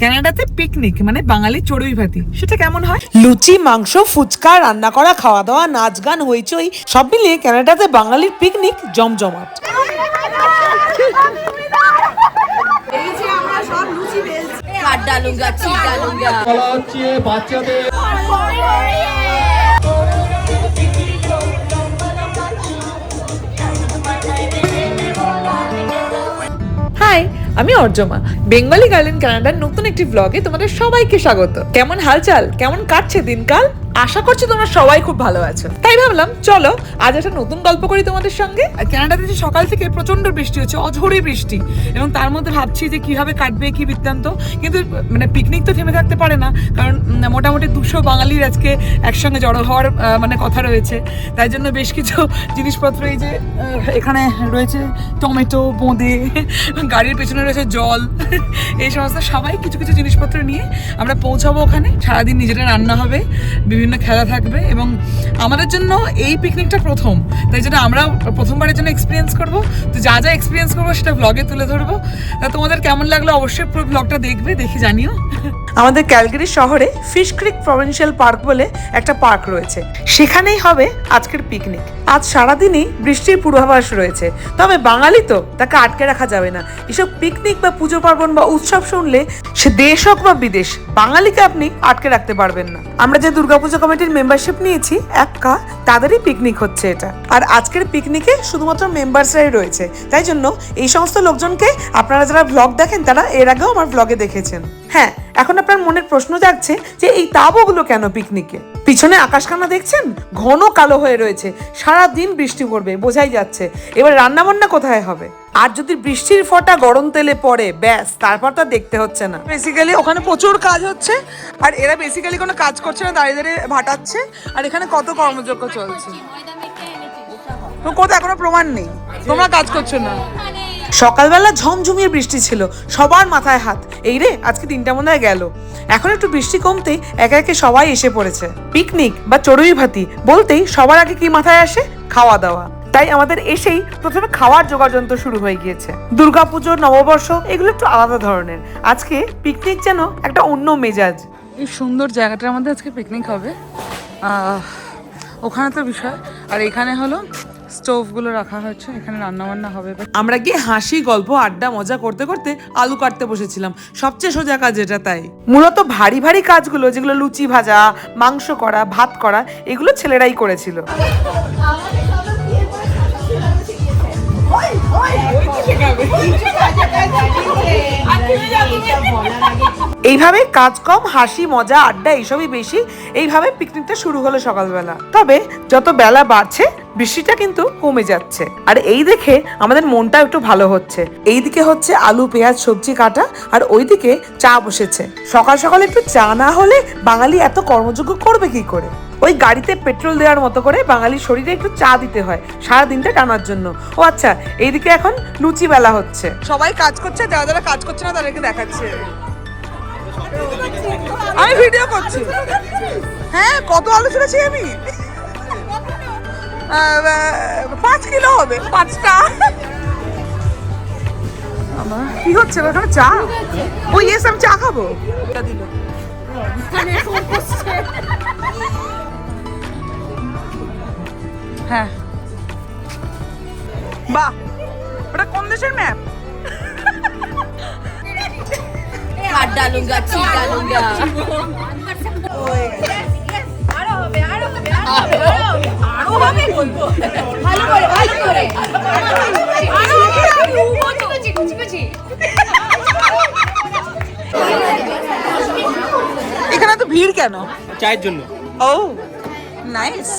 কানাডাতে পিকনিক মানে বাঙালি চড়ুই ভাতি। সেটা কেমন হয়? লুচি মাংস ফুচকা রান্না করা খাওয়া দাওয়া নাচ গান হইচই সব মিলিয়ে কানাডাতে বাঙালির পিকনিক জমজমাট। ডালুঙ্গা চিট ডালুঙ্গা বাচ্চাদের। আমি অর্জমা। বেঙ্গলি গার্লেন কানাডার নতুন একটি ব্লগে তোমাদের সবাইকে স্বাগত। কেমন হালচাল? কেমন কাটছে দিনকাল? আশা করছি তোমরা সবাই খুব ভালো আছো। তাই ভাবলাম, চলো, আজ একটা নতুন গল্প করি তোমাদের সঙ্গে। আর কানাডাতে যে সকাল থেকে প্রচণ্ড বৃষ্টি হচ্ছে, অঝরে বৃষ্টি, এবং তার মধ্যে ভাবছি যে কীভাবে কাটবে কি বৃত্তান্ত। কিন্তু মানে পিকনিক তো থেমে থাকতে পারে না, কারণ মোটামুটি দুশো বাঙালির আজকে একসঙ্গে জড়ো হওয়ার মানে কথা রয়েছে। তাই জন্য বেশ কিছু জিনিসপত্র এই যে এখানে রয়েছে টমেটো, বোঁদে, গাড়ির পেছনে রয়েছে জল, এই সমস্ত সবাই কিছু কিছু জিনিসপত্র নিয়ে আমরা পৌঁছাবো ওখানে। সারাদিন নিজেরা রান্না হবে, বিভিন্ন খেলা থাকবে এবং আমাদের জন্য এই পিকনিকটা প্রথম। তাই জন্য আমরা প্রথমবারের জন্য এক্সপিরিয়েন্স করব। তো যা যা এক্সপিরিয়েন্স করব সেটা ব্লগে তুলে ধরবো। তোমাদের কেমন লাগল অবশ্যই পুরো ব্লগটা দেখবে, দেখে জানিও। আমাদের ক্যালগারি শহরে ফিশ ক্রিক প্রভিন্সিয়াল পার্ক বলে একটা পার্ক রয়েছে। সেখানেই হবে আজকের পিকনিক। আজ সারাদিনই বৃষ্টির পূর্বাভাস রয়েছে। তবে বাঙালি তো তাকে আটকে রাখা যাবে না। এসব পিকনিক বা পুজো পার্বণ বা উৎসব শুনলে সে দেশ হোক বা বিদেশ, বাঙালিকে আপনি আটকে রাখতে পারবেন না। আমরা যে দুর্গাপুজো কমিটির মেম্বারশিপ নিয়েছি, একা তাদেরই পিকনিক হচ্ছে এটা। আর আজকের পিকনিকে শুধুমাত্র মেম্বার্সরাই রয়েছে। তাই জন্য এই সমস্ত লোকজনকে আপনারা যারা ব্লগ দেখেন, তারা এর আগেও আমার ব্লগে দেখেছেন। হ্যাঁ এখন আপনার মনের প্রশ্ন জাগছে যে এই তাবগুলো কেন পিকনিকে? পিছনে আকাশখানা দেখছেন? ঘন কালো হয়ে রয়েছে। সারা দিন বৃষ্টি পড়বে বোঝাই যাচ্ছে। এবার রান্না বান্না কোথায় হবে? আর যদি বৃষ্টির ফোঁটা গরম তেলে পড়ে ব্যাস তারপর তো দেখতে হচ্ছে না। বেসিক্যালি ওখানে প্রচুর কাজ হচ্ছে আর এরা বেসিক্যালি কোনো কাজ করছে না দাঁড়িয়ে দাঁড়িয়ে ভাটাচ্ছে আর এখানে কত কর্মযোগ্য চলছে। তো কোথাও এখনও প্রমাণ নেই। তোমরা কাজ করছ না। সকালবেলা ঝমঝমিয়ে বৃষ্টি ছিল, সবার মাথায় হাত। এই রে, আজকে তিনটা মনে হয় গেল। এখন একটু বৃষ্টি কমতেই একে একে সবাই এসে পড়েছে। পিকনিক বা চড়ুই ভাতি বলতেই সবার আগে কি মাথায় আসে? খাওয়া দাওয়া। তাই আমাদের এসেই প্রথমে খাওয়ার যোগাযন্ত্র শুরু হয়ে গিয়েছে। দুর্গাপুজো, নববর্ষ, এগুলো একটু আলাদা ধরনের। আজকে পিকনিক যেন একটা অন্য মেজাজ। এই সুন্দর জায়গাটার মধ্যে আজকে পিকনিক হবে। ওখানে তো বিষয়। আর এখানে হলো স্টোভগুলো রাখা হয়েছে এখানে রান্না বান্না হবে। আমরা গিয়ে হাসি গল্প আড্ডা মজা করতে করতে আলু কাটতে বসেছিলাম। সবচেয়ে সোজা কাজ এটা তাই। মূলত ভারী ভারী কাজগুলো যেগুলো লুচি ভাজা মাংস করা ভাত করা এগুলো ছেলেরাই করেছিল। এইভাবে কাজ কম হাসি মজা আড্ডা এইসবই বেশি। এইভাবে পিকনিকটা শুরু হলো সকালবেলা। তবে যত বেলা বাড়ছে বৃষ্টিটা কিন্তু কমে যাচ্ছে। আর এই দেখে আমাদের মনটা একটু ভালো হচ্ছে। এইদিকে হচ্ছে আলু পেঁয়াজ সবজি কাটা আর ওইদিকে চা বসেছে। সকাল সকাল একটু চা না হলে বাঙালি এত কর্মযোগ্য করবে কি করে? ওই গাড়িতে পেট্রোল দেওয়ার মতো করে বাঙালির শরীরে একটু চা দিতে হয় সারা দিনটা টানার জন্য। ও আচ্ছা এইদিকে এখন লুচি বেলা হচ্ছে। সবাই কাজ করছে যারা যারা কাজ করছে না তাদেরকে দেখাচ্ছে। আমি ভিডিও করছি। হ্যাঁ কত আলু ছুড়েছি আমি? পাঁচ কিলো হবে পাঁচটা। আমার কি হচ্ছে? ওখানে চা? ও ইয়েস আমি চা খাব। দিল হ্যাঁ। বাহ ওটা কোন দেশের ম্যাপ কাট ডালুঙ্গা চিট ডালুঙ্গা আরও হবে ভালো করে ভালো করে আরও এখানে তো ভিড় কেন চায়ের জন্য ও নাইস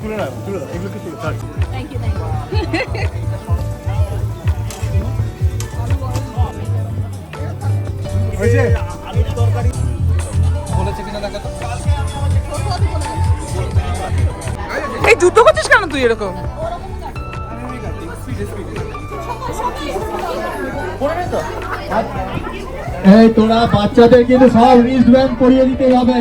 তুলে না তুলে এগুলোকে তুলে থ্যাংক ইউ থ্যাংক ইউ হয়েছে? আলুর তরকারি বলেছে কিনা দেখা তো এই যুদ্ধ করছিস কেন তুই এরকম? এই তোরা বাচ্চাদের কিন্তু সব রিস্ট ব্যান্ড পরিয়ে দিতে হবে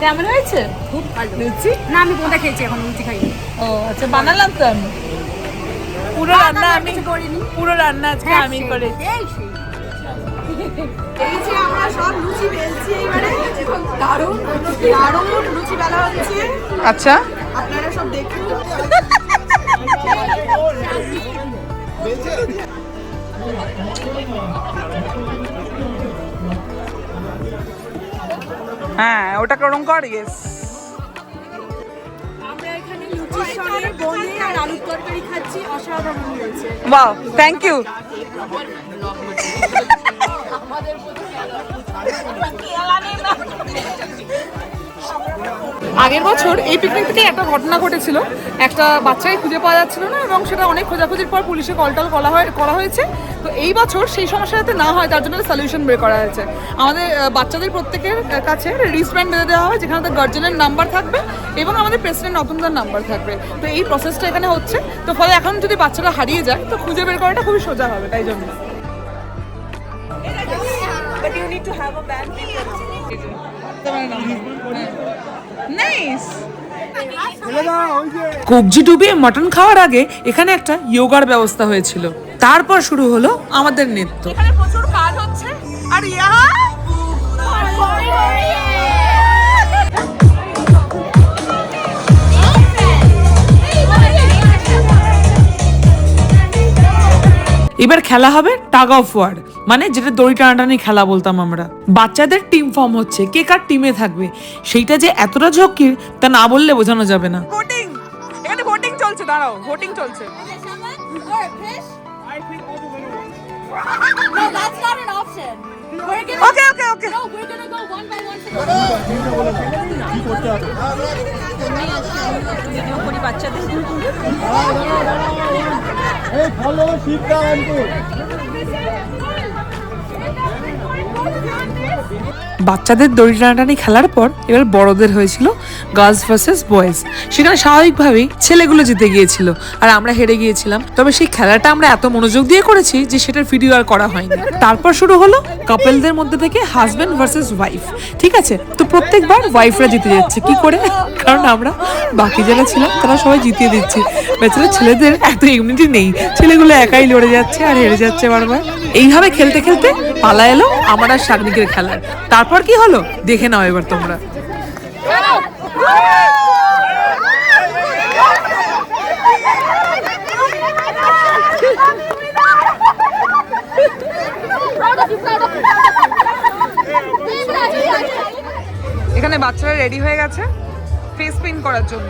কেমন হয়েছে? খুব ভালো। লুচি না আমি কোনটা খেয়েছি এখন লুচি খাইনি। ও আচ্ছা বানালাম তো আমি। পুরো রান্না আমি করিনি। পুরো রান্না আজকে হ্যাঁ, আমি করেছি। এই যে আমরা সব লুচি বেলছি এবারে দারুণ দারুণ লুচি বেলা হচ্ছে। আচ্ছা। আপনারা সব দেখুন। হ্যাঁ ওটা করম কর? ইয়েস অসাধারণ থ্যাংক ইউ আগের বছর এই পিকনিক থেকে একটা ঘটনা ঘটেছিল। একটা বাচ্চাকে খুঁজে পাওয়া যাচ্ছিল না এবং সেটা অনেক খোঁজাখুঁজির পর পুলিশে কলটল করা হয়, করা হয়েছে। তো এই বছর সেই সমস্যা যাতে না হয়, তার জন্য সলিউশন বের করা হয়েছে। আমাদের বাচ্চাদের প্রত্যেকের কাছে রিসব্যান্ড দিয়ে দেওয়া হয়, যেখানে তাদের গার্জেনের নাম্বার থাকবে এবং আমাদের প্রেসিডেন্ট নতুনদার নাম্বার থাকবে। তো এই প্রসেসটা এখানে হচ্ছে। তো ফলে এখন যদি বাচ্চারা হারিয়ে যায়, তো খুঁজে বের করাটা খুবই সোজা হবে, তাই জন্য। কবজি ডুবিয়ে মটন খাওয়ার আগে এখানে একটা যোগার ব্যবস্থা হয়েছিল। তারপর শুরু হলো আমাদের নৃত্য। এখানে প্রচুর কাজ হচ্ছে। আর ইহা এবার খেলা হবে টাগ অফ ওয়ার। মানে যেটা দড়ি টানাটানি খেলা বলতাম আমরা। বাচ্চাদের টিম ফর্ম হচ্ছে কে কার টিমে থাকবে সেইটা যে এতটা ঝক্কির তা না বললে বোঝানো যাবে না। ভোটিং এখানে ভোটিং চলছে দাঁড়াও ভোটিং চলছে। ওকে ওকে ওকে no, বাচ্চাদের দড়ি টানাটানি খেলার পর এবার বড়দের হয়েছিল গার্লস ভার্সেস বয়েজ। সেখানে স্বাভাবিকভাবেই ছেলেগুলো জিতে গিয়েছিল আর আমরা হেরে গিয়েছিলাম। তবে সেই খেলাটা আমরা এত মনোযোগ দিয়ে করেছি যে সেটার ভিডিও আর করা হয়নি। তারপর শুরু হলো কাপেলদের মধ্যে থেকে হাজব্যান্ড ভার্সেস ওয়াইফ ঠিক আছে? তো প্রত্যেকবার ওয়াইফরা জিতে যাচ্ছে। কি করে? কারণ আমরা বাকি যারা ছিলাম, তারা সবাই জিতিয়ে দিচ্ছি। বেচারা ছেলেদের এত ইউনিটি নেই। ছেলেগুলো একাই লড়ে যাচ্ছে আর হেরে যাচ্ছে বারবার। এইভাবে খেলতে খেলতে পালা এলো আমার আর শাগনিকের খেলার তারপর কি হলো? দেখে নাও এবার তোমরা। এখানে বাচ্চারা রেডি হয়ে গেছে ফেস পিন করার জন্য।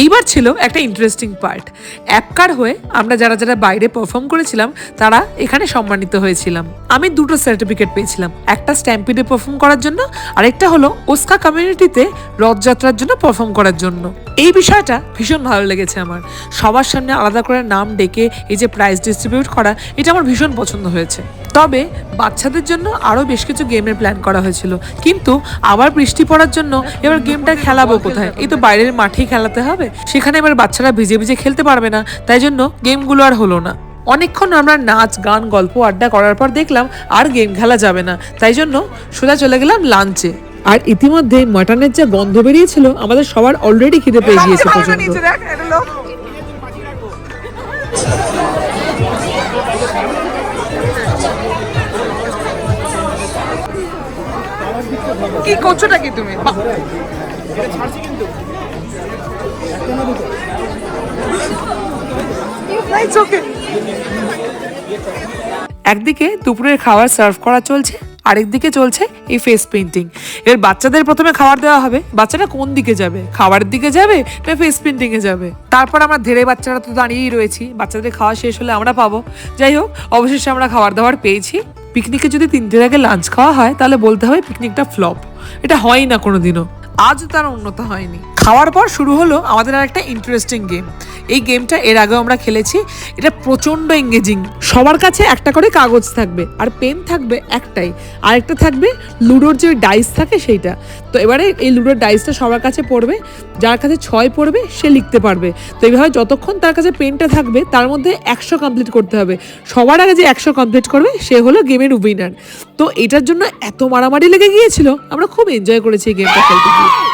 এইবার ছিল একটা ইন্টারেস্টিং পার্ট অ্যাপকার হয়ে আমরা যারা যারা বাইরে পারফর্ম করেছিলাম, তারা এখানে সম্মানিত হয়েছিলাম। আমি দুটো সার্টিফিকেট পেয়েছিলাম। একটা স্ট্যাম্পিডে পারফর্ম করার জন্য, আরেকটা হলো ওস্কা কমিউনিটিতে রথযাত্রার জন্য পারফর্ম করার জন্য। এই বিষয়টা ভীষণ ভালো লেগেছে আমার। সবার সামনে আলাদা করে নাম ডেকে এই যে প্রাইজ ডিস্ট্রিবিউট করা, এটা আমার ভীষণ পছন্দ হয়েছে। তবে বাচ্চাদের জন্য আরও বেশ কিছু গেমের প্ল্যান করা হয়েছিল। কিন্তু আবার বৃষ্টি পড়ার জন্য এবার গেমটা খেলাবো কোথায়? এই তো বাইরের মাঠেই খেলাতে হবে। সেখানে এবার বাচ্চারা ভিজে ভিজে খেলতে পারবে না তাই জন্য গেমগুলো আর হলো না। অনেকক্ষণ আমরা নাচ গান গল্প আড্ডা করার পর দেখলাম আর গেম খেলা যাবে না তাই জন্য সোজা চলে গেলাম লাঞ্চে আর ইতিমধ্যে মাটনের যে গন্ধ বেরিয়েছিল আমাদের সবার অলরেডি খিদে পেয়ে গিয়েছে প্রচণ্ড কি করছোটা কি তুমি? একদিকে দুপুরের খাবার সার্ভ করা চলছে, আরেকদিকে চলছে এই ফেস পেন্টিং এর বাচ্চাদের প্রথমে খাবার দেওয়া হবে। বাচ্চাটা কোন দিকে যাবে? খাবারের দিকে যাবে না ফেস পেন্টিং এ যাবে? তারপর আমরা ধীরে বাচ্চারা তো দাঁড়িয়েই রয়েছি। বাচ্চাদের খাওয়া শেষ হলে আমরা পাবো। যাই হোক, অবশেষে আমরা খাবার দাবার পেয়েছি। পিকনিকে যদি তিনটের আগে লাঞ্চ খাওয়া হয়, তাহলে বলতে হবে পিকনিকটা ফ্লপ এটা হয়ই না কোনোদিনও। আজ তার উন্নত হয়নি। খাওয়ার পর শুরু হলো আমাদের আর একটা ইন্টারেস্টিং গেম এই গেমটা এর আগেও আমরা খেলেছি। এটা প্রচণ্ড এঙ্গেজিং সবার কাছে একটা করে কাগজ থাকবে আর পেন থাকবে একটাই। আরেকটা থাকবে লুডোর যে ডাইস থাকে সেইটা। তো এবারে এই লুডোর ডাইসটা সবার কাছে পড়বে। যার কাছে ছয় পড়বে, সে লিখতে পারবে। তো এইভাবে যতক্ষণ তার কাছে পেনটা থাকবে, তার মধ্যে একশো কমপ্লিট করতে হবে। সবার আগে যে একশো কমপ্লিট করবে, সে হলো গেমের উইনার তো এটার জন্য এত মারামারি লেগে গিয়েছিল, আমরা খুব এনজয় করেছি এই গেমটা খেলতে গিয়ে।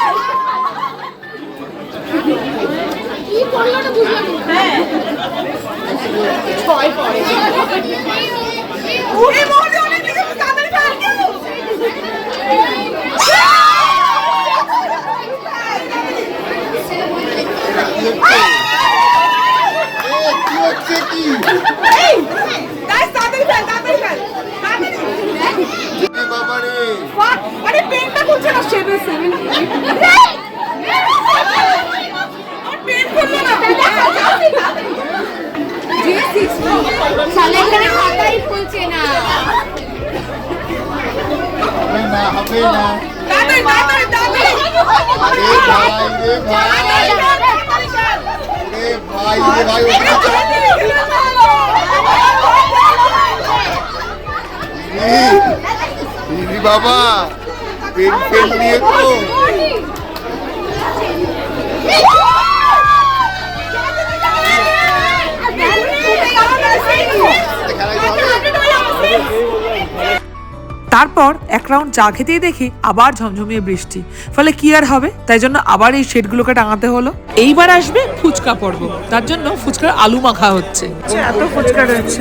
কি হচ্ছে? কি এ বাবা রে আরে পেনটা খুলছে না সেভেন সেভেন পেন খুললো না শালা এখানে খাতাই খুলছে না হবে না হবে না তাড়াতাড়ি তাড়াতাড়ি তাড়াতাড়ি রে ভাই রে ভাই রে ভাই রে ভাই ওখানে রে রে বাবা পেন পেন নিয়ে তো। তারপর এক রাউন্ড চা খেতেই দেখি আবার ঝমঝমিয়ে বৃষ্টি। ফলে কি আর হবে? তাই জন্য আবার এই শেডগুলোকে টাঙাতে হলো। এইবার আসবে ফুচকা পর্ব। তার জন্য ফুচকার আলু মাখা হচ্ছে। এত ফুচকা রয়েছে।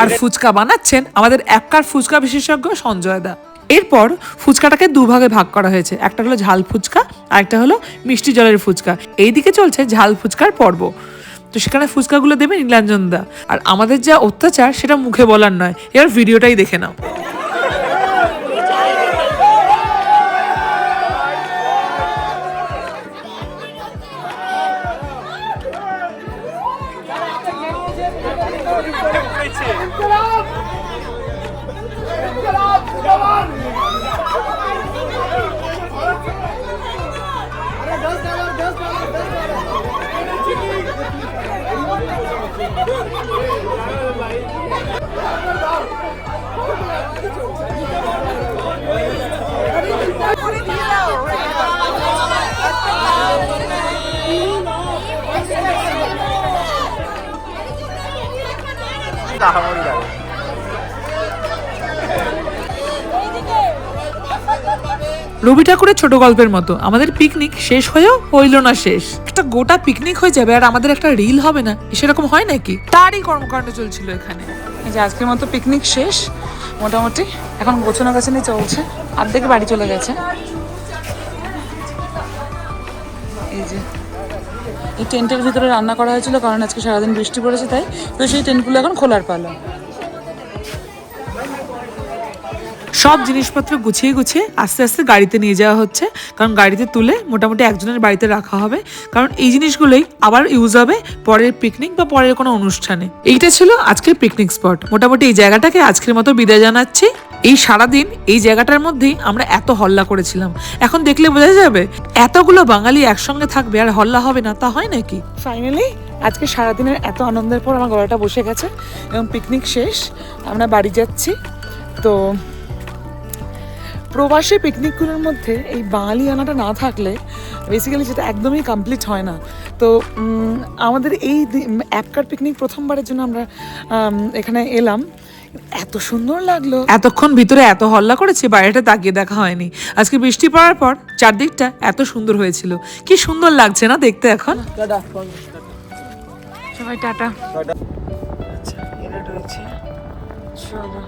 আর ফুচকা বানাচ্ছেন আমাদের এককার ফুচকা বিশেষজ্ঞ সঞ্জয় দা। এরপর ফুচকাটাকে দুভাগে ভাগ করা হয়েছে। একটা হলো ঝাল ফুচকা আর একটা হলো মিষ্টি জলের ফুচকা। এইদিকে চলছে ঝাল ফুচকার পর্ব। তো সেখানে ফুচকাগুলো দেবে নীলাঞ্জন দা। আর আমাদের যা অত্যাচার সেটা মুখে বলার নয়। এবার ভিডিওটাই দেখে নাও। রবি ঠাকুরের ছোট গল্পের মতো। আমাদের পিকনিক শেষ হয়েও হইল না শেষ। একটা গোটা পিকনিক হয়ে যাবে আর আমাদের একটা রিল হবে না। সেরকম হয় নাকি? তারই কর্মকাণ্ড চলছিল এখানে। এই যে আজকের মতো পিকনিক শেষ। মোটামুটি এখন গোছানো গাছানি চলছে। অর্ধেক বাড়ি চলে গেছে। এই টেন্টের ভিতরে রান্না করা হয়েছিল, কারণ আজকে সারাদিন বৃষ্টি পড়েছে তাই। তো সেই টেন্টগুলো এখন খোলার পালা। সব জিনিসপত্র গুছিয়ে গুছিয়ে আস্তে আস্তে গাড়িতে নিয়ে যাওয়া হচ্ছে, কারণ গাড়িতে তুলে মোটামুটি একজনের বাড়িতে রাখা হবে। কারণ এই জিনিসগুলোই আবার ইউজ হবে পরের পিকনিক বা পরের কোনো অনুষ্ঠানে। এইটা ছিল আজকের পিকনিক স্পট মোটামুটি এই জায়গাটাকে আজকের মতো বিদায় জানাচ্ছি। এই সারাদিন এই জায়গাটার মধ্যেই আমরা এত হল্লা করেছিলাম। এখন দেখলে বোঝা যাবে, এতগুলো বাঙালি একসঙ্গে থাকবে আর হল্লা হবে না, তা হয় নাকি? ফাইনালি আজকে সারাদিনের এত আনন্দের পর আমার গলাটা বসে গেছে এবং পিকনিক শেষ, আমরা বাড়ি যাচ্ছি। তো প্রবাসী পিকনিকগুলোর মধ্যে এই বাঙালি আনাটা না থাকলে বেসিক্যালি যেটা একদমই কমপ্লিট হয় না। তো আমাদের এই অ্যাপকার পিকনিক প্রথমবারের জন্য আমরা এখানে এলাম। এত সুন্দর লাগল। এতক্ষণ ভিতরে এত হল্লা করেছে বাইরেটা তাকিয়ে দেখা হয়নি। আজকে বৃষ্টি পড়ার পর চারদিকটা এত সুন্দর হয়েছিল। কি সুন্দর লাগছে না দেখতে এখন? সবাই টাটা। আচ্ছা চলো।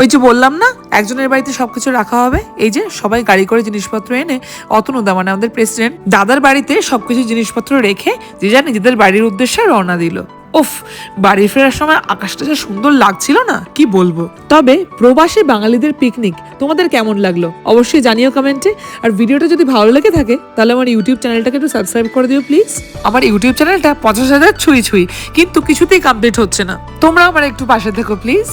ওই যে বললাম না একজনের বাড়িতে সবকিছু রাখা হবে। এই যে সবাই গাড়ি করে জিনিসপত্র এনে অতনুদা মানে আমাদের প্রেসিডেন্ট দাদার বাড়িতে সবকিছু জিনিসপত্র রেখে যে যা নিজেদের বাড়ির উদ্দেশ্যে রওনা দিল। উফ, বাড়ি ফেরার সময় আকাশটা যে সুন্দর লাগছিল না, কি বলব? তবে প্রবাসী বাঙালিদের পিকনিক তোমাদের কেমন লাগল? অবশ্যই জানিও কমেন্টে আর ভিডিওটা যদি ভালো লেগে থাকে, তাহলে আমার ইউটিউব চ্যানেলটাকে একটু সাবস্ক্রাইব করে দিও প্লিজ আমার ইউটিউব চ্যানেলটা পঞ্চাশ হাজার ছুঁই ছুঁই, কিন্তু কিছুতেই কমপ্লিট হচ্ছে না। তোমরা আমার একটু পাশে থেকো প্লিজ